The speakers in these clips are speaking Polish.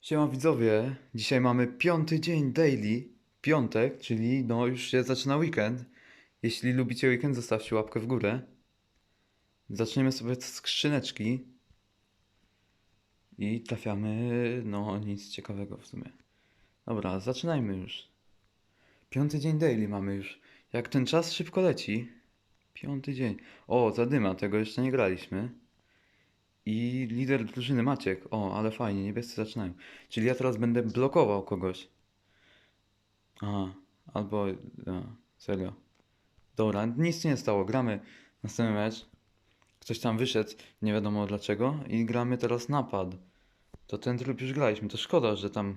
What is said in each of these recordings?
Siema widzowie, dzisiaj mamy piąty dzień daily, piątek, czyli no już się zaczyna weekend. Jeśli lubicie weekend, zostawcie łapkę w górę. Zaczniemy sobie od skrzyneczki. I trafiamy, no nic ciekawego w sumie. Dobra, zaczynajmy już. Piąty dzień daily mamy już. Jak ten czas szybko leci. Piąty dzień. O, zadyma, tego jeszcze nie graliśmy. I lider drużyny Maciek. O, ale fajnie, niebiescy zaczynają. Czyli ja teraz będę blokował kogoś. Aha, albo. A, serio. Dobra, nic nie stało. Gramy następny mecz. Ktoś tam wyszedł, nie wiadomo dlaczego. I gramy teraz napad. To ten tryb już graliśmy. To szkoda, że tam.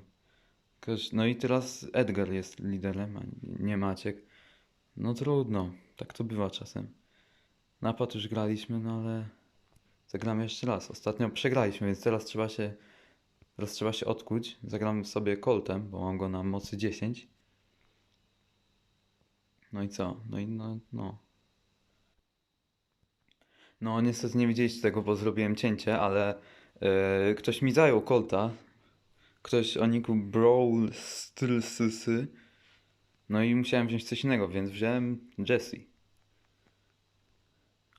No i teraz Edgar jest liderem, a nie Maciek. No trudno, tak to bywa czasem. Napad już graliśmy, no ale. Zagramy jeszcze raz. Ostatnio przegraliśmy, więc teraz trzeba się, teraz trzeba się odkuć. Zagram sobie Coltem, bo mam go na mocy 10. No i co? No i no, no. No niestety nie widzieliście tego, bo zrobiłem cięcie, ale e, ktoś mi zajął Colta. Ktoś o niku Brawl Stylsysy. No i musiałem wziąć coś innego, więc wziąłem Jesse.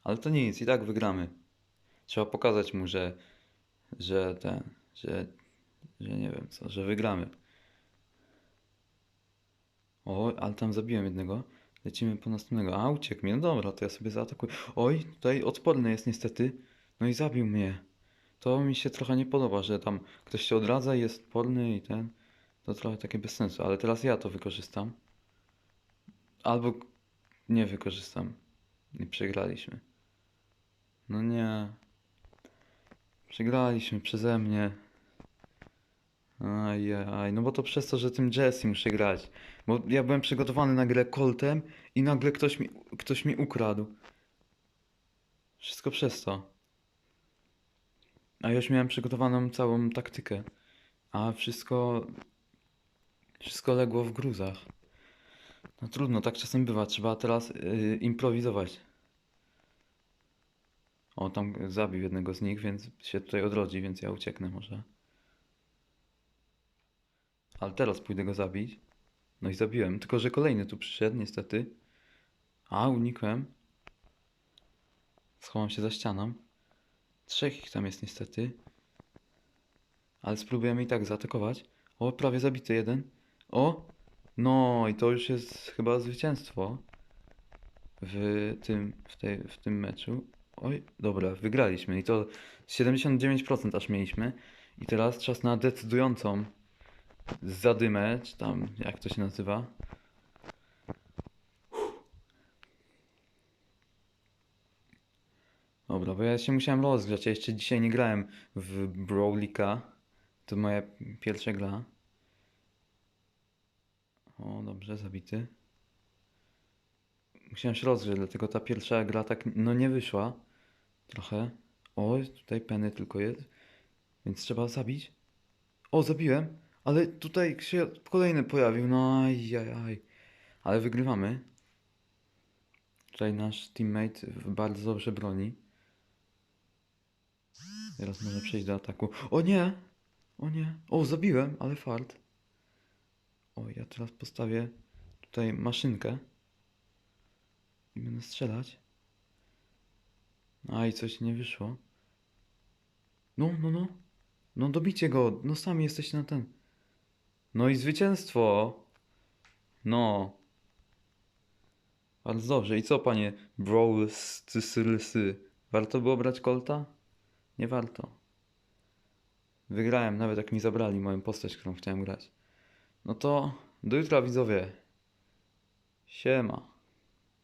Ale to nic, i tak wygramy. Trzeba pokazać mu, że, że ten, że, że nie wiem co, że wygramy. O, ale tam zabiłem jednego. Lecimy po następnego. A, uciekł mi. No dobra, to ja sobie zaatakuję. Oj, tutaj odporny jest niestety. No i zabił mnie. To mi się trochę nie podoba, że tam ktoś się odradza i jest odporny i ten. To trochę takie bez sensu, ale teraz ja to wykorzystam. Albo nie wykorzystam. I przegraliśmy. No nie. Przegraliśmy przeze mnie. Ajaj, no bo to przez to, że tym Jesse muszę grać. Bo ja byłem przygotowany na grę Coltem i nagle ktoś mi, ktoś mi ukradł. Wszystko przez to. A już miałem przygotowaną całą taktykę. A wszystko... Wszystko legło w gruzach. No trudno, tak czasem bywa. Trzeba teraz yy, improwizować. O, tam zabił jednego z nich, więc się tutaj odrodzi, więc ja ucieknę może. Ale teraz pójdę go zabić. No i zabiłem, tylko że kolejny tu przyszedł, niestety. A, unikłem. Schowam się za ścianą. Trzech ich tam jest niestety. Ale spróbujemy i tak zaatakować. O, prawie zabity jeden. O! No i to już jest chyba zwycięstwo w tym, w tej, w tym meczu. Oj, dobra, wygraliśmy i to 79% aż mieliśmy. I teraz czas na decydującą zadymę, czy tam jak to się nazywa. Dobra, bo ja się musiałem rozgrzać. Ja jeszcze dzisiaj nie grałem w Brawlika. To moja pierwsza gra. O, dobrze, zabity. Musiałem się rozgrzeć, dlatego ta pierwsza gra tak no nie wyszła. Trochę. O, tutaj Penny tylko jest. Więc trzeba zabić. O, zabiłem. Ale tutaj się kolejny pojawił. No ajajaj. Ale wygrywamy. Tutaj nasz teammate bardzo dobrze broni. Teraz może przejść do ataku. O nie! O nie! O, zabiłem, ale fart. O, ja teraz postawię tutaj maszynkę. I będę strzelać. A i coś nie wyszło. No, no, no. No dobicie go. No sami jesteście na ten. No i zwycięstwo. No. Bardzo dobrze. I co, panie Brawl Stysylsy? Warto było brać Colta? Nie warto. Wygrałem, nawet jak mi zabrali moją postać, którą chciałem grać. No to do jutra, widzowie. Siema.